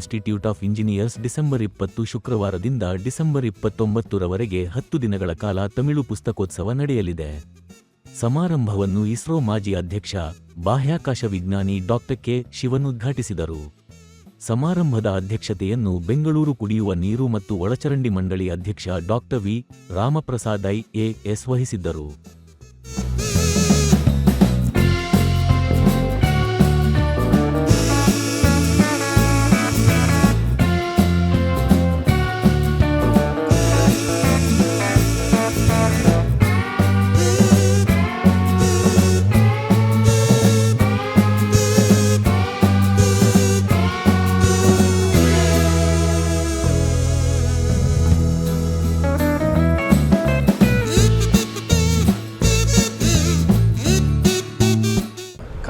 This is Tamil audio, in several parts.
ಇನ್ಸ್ಟಿಟ್ಯೂಟ್ ಆಫ್ ಇಂಜಿನಿಯರ್ಸ್ ಡಿಸೆಂಬರ್ ಇಪ್ಪತ್ತು ಶುಕ್ರವಾರದಿಂದ ಡಿಸೆಂಬರ್ ಇಪ್ಪತ್ತೊಂಬತ್ತರವರೆಗೆ ಹತ್ತು ದಿನಗಳ ಕಾಲ ತಮಿಳು ಪುಸ್ತಕೋತ್ಸವ ನಡೆಯಲಿದೆ. ಸಮಾರಂಭವನ್ನು ಇಸ್ರೋ ಮಾಜಿ ಅಧ್ಯಕ್ಷ, ಬಾಹ್ಯಾಕಾಶ ವಿಜ್ಞಾನಿ ಡಾಕ್ಟರ್ ಕೆ ಶಿವನ್ ಉದ್ಘಾಟಿಸಿದರು. ಸಮಾರಂಭದ ಅಧ್ಯಕ್ಷತೆಯನ್ನು ಬೆಂಗಳೂರು ಕುಡಿಯುವ ನೀರು ಮತ್ತು ಒಳಚರಂಡಿ ಮಂಡಳಿ ಅಧ್ಯಕ್ಷ doctor V Ramprasad I A S ವಹಿಸಿದ್ದರು.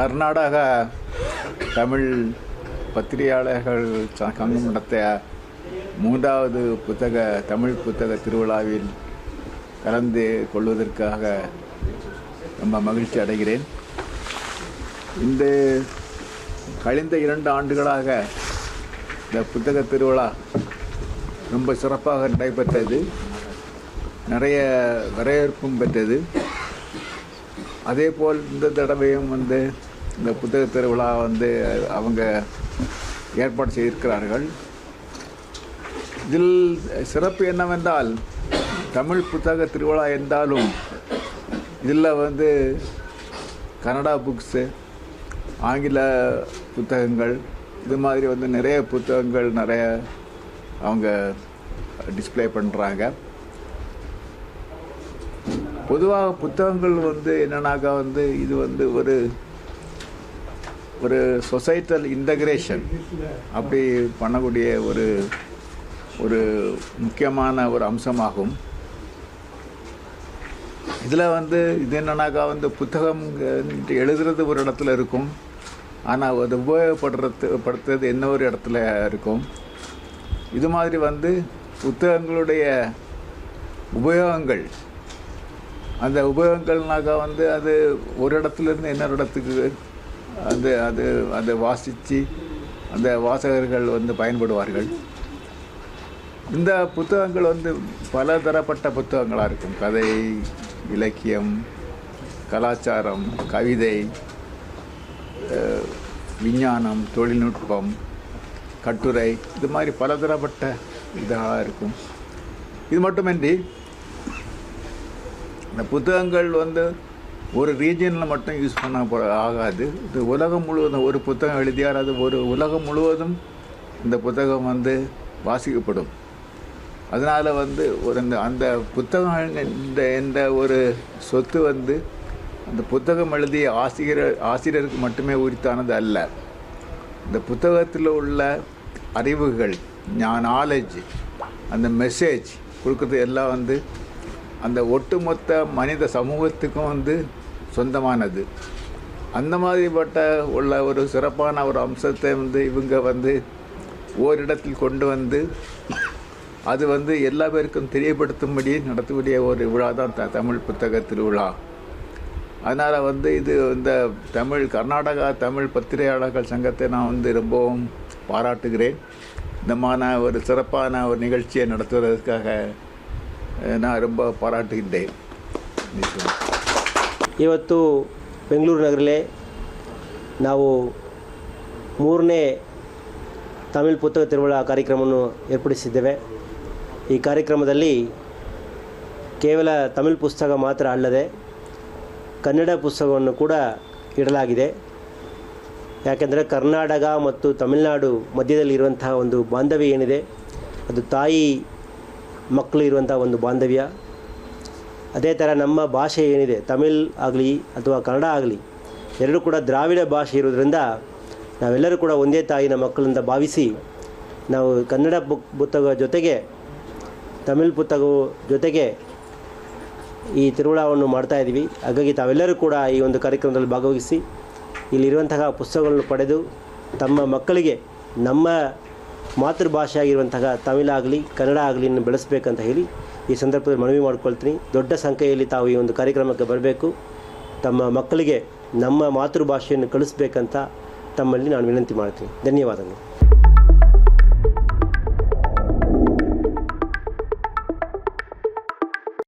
கர்நாடக தமிழ் பத்திரிகையாளர்கள் சங்கம் நடத்திய மூன்றாவது புத்தக தமிழ் புத்தக திருவிழாவில் கலந்து கொள்வதற்காக ரொம்ப மகிழ்ச்சி அடைகிறேன். இந்த கழிந்த இரண்டு ஆண்டுகளாக இந்த புத்தக திருவிழா ரொம்ப சிறப்பாக நடைபெற்றது. நிறைய வரவேற்பும் பெற்றது. அதே போல் இந்த தடவையும் வந்து இந்த புத்தக திருவிழா வந்து அவங்க ஏற்பாடு செய்திருக்கிறார்கள். இதில் சிறப்பு என்னவென்றால் தமிழ் புத்தக திருவிழா என்றாலும் இதில் வந்து கன்னடா புக்ஸு ஆங்கில புத்தகங்கள் இது மாதிரி வந்து நிறைய புத்தகங்கள் நிறைய அவங்க டிஸ்ப்ளே பண்ணுறாங்க பொதுவாக புத்தகங்கள் வந்து என்னன்னாக்கா வந்து இது வந்து ஒரு ஒரு சொசைட்டல் இன்டகிரேஷன் அப்படி பண்ணக்கூடிய ஒரு ஒரு முக்கியமான ஒரு அம்சமாகும். இதில் வந்து இது என்னன்னாக்கா வந்து புத்தகம் எழுதுறது ஒரு இடத்துல இருக்கும். ஆனால் அது உபயோகப்படுறது படுத்துறது என்ன ஒரு இடத்துல இருக்கும். இது மாதிரி வந்து புத்தகங்களுடைய உபயோகங்கள். அந்த உபயோகங்கள்னாக்கா வந்து அது ஒரு இடத்துலேருந்து இன்னொரு இடத்துக்கு அது அது அதை வாசித்து அந்த வாசகர்கள் வந்து பயன்படுவார்கள். இந்த புத்தகங்கள் வந்து பல தரப்பட்ட புத்தகங்களாக இருக்கும். கதை இலக்கியம் கலாச்சாரம் கவிதை விஞ்ஞானம் தொழில்நுட்பம் கட்டுரை இது மாதிரி பலதரப்பட்ட இதாக இருக்கும். இது மட்டுமின்றி இந்த புத்தகங்கள் வந்து ஒரு ரீஜனில் மட்டும் யூஸ் பண்ண ஆகாது. இது உலகம் முழுவதும் ஒரு புத்தகம் எழுதியார் அது ஒரு உலகம் முழுவதும் இந்த புத்தகம் வந்து வாசிக்கப்படும். அதனால் வந்து ஒரு இந்த அந்த புத்தகம் இந்த என்ற ஒரு சொத்து வந்து அந்த புத்தகம் எழுதிய ஆசிரியர் ஆசிரியருக்கு மட்டுமே உரித்தானது அல்ல. இந்த புத்தகத்தில் உள்ள அறிவுகள் நாலேஜ் அந்த மெசேஜ் கொடுக்குறது எல்லாம் வந்து அந்த ஒட்டுமொத்த மனித சமூகத்துக்கும் வந்து சொந்தமானது. அந்த மாதிரிப்பட்ட உள்ள ஒரு சிறப்பான ஒரு அம்சத்தை வந்து இவங்க வந்து ஓரிடத்தில் கொண்டு வந்து அது வந்து எல்லா பேருக்கும் தெரியப்படுத்தும்படி நடத்தக்கூடிய ஒரு விழா தான் த தமிழ் புத்தக திருவிழா. அதனால் வந்து இது இந்த தமிழ் கர்நாடகா தமிழ் பத்திரிகையாளர்கள் சங்கத்தை நான் வந்து ரொம்பவும் பாராட்டுகிறேன். இந்தமான ஒரு சிறப்பான ஒரு நிகழ்ச்சியை நடத்துவதற்காக நான் ரொம்ப பாராட்டுகின்றேன் நிச்சயம் ಇವತ್ತು ಬೆಂಗಳೂರು ನಗರಲ್ಲೇ ನಾವು ಮೂರನೇ ತಮಿಳ್ ಪುಸ್ತಕ ತಿರುವಳ ಕಾರ್ಯಕ್ರಮವನ್ನು ಏರ್ಪಡಿಸಿದ್ದೇವೆ ಈ ಕಾರ್ಯಕ್ರಮದಲ್ಲಿ ಕೇವಲ ತಮಿಳ್ ಪುಸ್ತಕ ಮಾತ್ರ ಅಲ್ಲದೆ ಕನ್ನಡ ಪುಸ್ತಕವನ್ನು ಕೂಡ ಇಡಲಾಗಿದೆ ಯಾಕೆಂದರೆ ಕರ್ನಾಟಕ ಮತ್ತು ತಮಿಳುನಾಡು ಮಧ್ಯದಲ್ಲಿರುವಂತಹ ಒಂದು ಬಾಂಧವ್ಯ ಏನಿದೆ ಅದು ತಾಯಿ ಮಕ್ಕಳು ಇರುವಂಥ ಒಂದು ಬಾಂಧವ್ಯ. ಅದೇ ಥರ ನಮ್ಮ ಭಾಷೆ ಏನಿದೆ, ತಮಿಳ್ ಆಗಲಿ ಅಥವಾ ಕನ್ನಡ ಆಗಲಿ, ಎರಡೂ ಕೂಡ ದ್ರಾವಿಡ ಭಾಷೆ ಇರೋದ್ರಿಂದ ನಾವೆಲ್ಲರೂ ಕೂಡ ಒಂದೇ ತಾಯಿನ ಮಕ್ಕಳಿಂದ ಭಾವಿಸಿ ನಾವು ಕನ್ನಡ ಬುಕ್ ಪುಸ್ತಕ ಜೊತೆಗೆ, ತಮಿಳ್ ಪುಸ್ತಕ ಜೊತೆಗೆ ಈ ತಿರುಳಾವನ್ನು ಮಾಡ್ತಾ ಇದ್ದೀವಿ. ಹಾಗಾಗಿ ತಾವೆಲ್ಲರೂ ಕೂಡ ಈ ಒಂದು ಕಾರ್ಯಕ್ರಮದಲ್ಲಿ ಭಾಗವಹಿಸಿ, ಇಲ್ಲಿರುವಂತಹ ಪುಸ್ತಕಗಳನ್ನು ಪಡೆದು ತಮ್ಮ ಮಕ್ಕಳಿಗೆ, ನಮ್ಮ ಮಾತೃಭಾಷೆ ಆಗಿರುವಂತಹ ತಮಿಳಾಗಲಿ ಕನ್ನಡ ಆಗಲಿ ಬೆಳೆಸಬೇಕಂತ ಹೇಳಿ ಈ ಸಂದರ್ಭದಲ್ಲಿ ಮನವಿ ಮಾಡ್ಕೊಳ್ತೀನಿ. ದೊಡ್ಡ ಸಂಖ್ಯೆಯಲ್ಲಿ ತಾವು ಈ ಒಂದು ಕಾರ್ಯಕ್ರಮಕ್ಕೆ ಬರಬೇಕು. ತಮ್ಮ ಮಕ್ಕಳಿಗೆ ನಮ್ಮ ಮಾತೃಭಾಷೆಯನ್ನು ಕಳಿಸ್ಬೇಕಂತ ತಮ್ಮಲ್ಲಿ ನಾನು ವಿನಂತಿ ಮಾಡ್ತೀನಿ. ಧನ್ಯವಾದಗಳು.